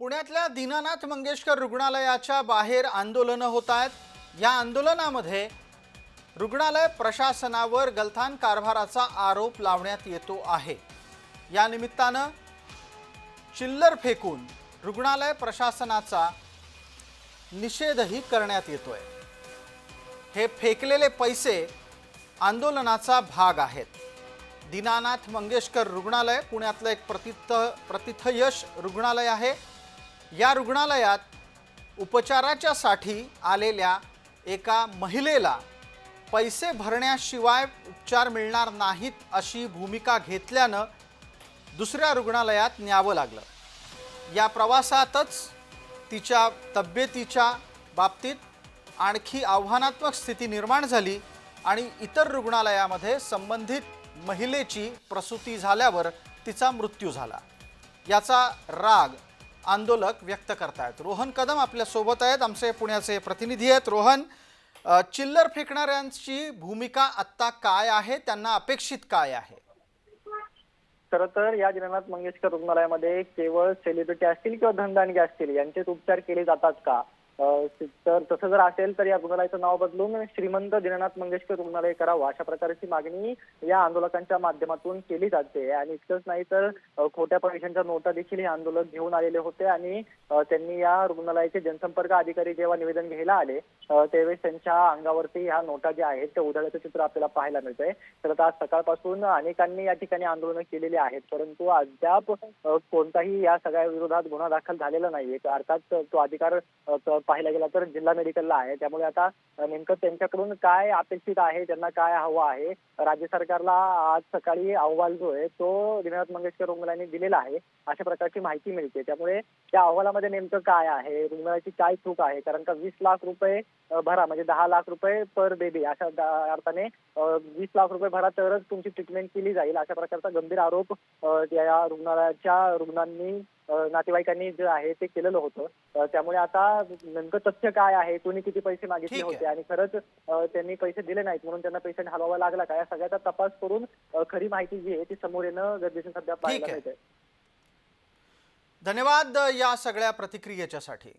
पुण्यातल्या दीनानाथ मंगेशकर रुग्णालयाच्या बाहेर आंदोलनं होत आहेत या आंदोलनामध्ये रुग्णालय प्रशासनावर गलथान कारभाराचा आरोप लावण्यात येतो आहे. या निमित्तानं चिल्लर फेकून रुग्णालय प्रशासनाचा निषेधही करण्यात येतोय. हे फेकलेले पैसे आंदोलनाचा भाग आहेत. दीनानाथ मंगेशकर रुग्णालय पुण्यातलं एक प्रतिथ प्रतिथयश रुग्णालय आहे. या रुग्णालयात उपचाराच्यासाठी आलेल्या एका महिलेला पैसे भरण्याशिवाय उपचार मिळणार नाहीत अशी भूमिका घेतल्यानं दुसऱ्या रुग्णालयात न्यावं लागलं. या प्रवासातच तिच्या तब्येतीच्या बाबतीत आणखी आव्हानात्मक स्थिती निर्माण झाली आणि इतर रुग्णालयामध्ये संबंधित महिलेची प्रसूती झाल्यावर तिचा मृत्यू झाला. याचा राग आंदोलक व्यक्त करतायत. रोहन कदम आपल्यासोबत आहेत. आमचे पुण्याचे प्रतिनिधी आहेत. रोहन चिल्लर फेकणाऱ्यांची भूमिका आत्ता काय आहे? त्यांना अपेक्षित काय आहे? खरं तर या दीनानाथ मंगेशकर रुग्णालयामध्ये केवळ सेलिब्रिटी असतील किंवा धनदानगे असतील यांचेच उपचार केले जातात का? तर तसं जर असेल तर या रुग्णालयाचं नाव बदलून श्रीमंत दिनानाथ मंगेशकर रुग्णालय करावं अशा प्रकारची मागणी या आंदोलकांच्या माध्यमातून केली जाते. आणि इतकंच नाही तर खोट्या पैशांच्या नोटा देखील हे आंदोलक घेऊन आलेले होते आणि त्यांनी या रुग्णालयाचे जनसंपर्क अधिकारी जेव्हा निवेदन घ्यायला आले त्यावेळेस त्यांच्या अंगावरती ह्या नोटा ज्या आहेत त्या उधळल्याचं चित्र आपल्याला पाहायला मिळतंय. तर आता आज सकाळपासून अनेकांनी या ठिकाणी आंदोलनं केलेली आहेत. परंतु अद्याप कोणताही या सगळ्या विरोधात गुन्हा दाखल झालेला नाहीये. अर्थात तो अधिकार पाहायला गेला तर जिल्हा मेडिकलला आहे. त्यामुळे आता नेमकं त्यांच्याकडून काय अपेक्षित आहे त्यांना काय हवं आहे? राज्य सरकारला आज सकाळी अहवाल जो आहे तो दीनानाथ मंगेशकर रुग्णालयाने दिलेला आहे. अशा प्रकारची माहिती मिळते. त्यामुळे त्या अहवालामध्ये नेमकं काय आहे? रुग्णालयाची काय चूक आहे? कारण का वीस लाख रुपये भरा म्हणजे दहा लाख रुपये पर बेबी अशा अर्थाने वीस लाख रुपये भरा तरच तुमची ट्रीटमेंट केली जाईल अशा प्रकारचा गंभीर आरोप या रुग्णालयाच्या रुग्णांनी नातेवाईकांनी जे आहे ते केलेलं होतं. त्यामुळे आता नेमकं तथ्य काय आहे? कोणी किती पैसे मागितले. होते? आणि खरंच त्यांनी पैसे दिले नाहीत म्हणून त्यांना पैसे हलवावा लागला का? या सगळ्याचा तपास करून खरी माहिती जी आहे ती समोर येणं गरजेचं सध्या पाहायला आहे. मिळतंय. धन्यवाद या सगळ्या प्रतिक्रियेच्यासाठी.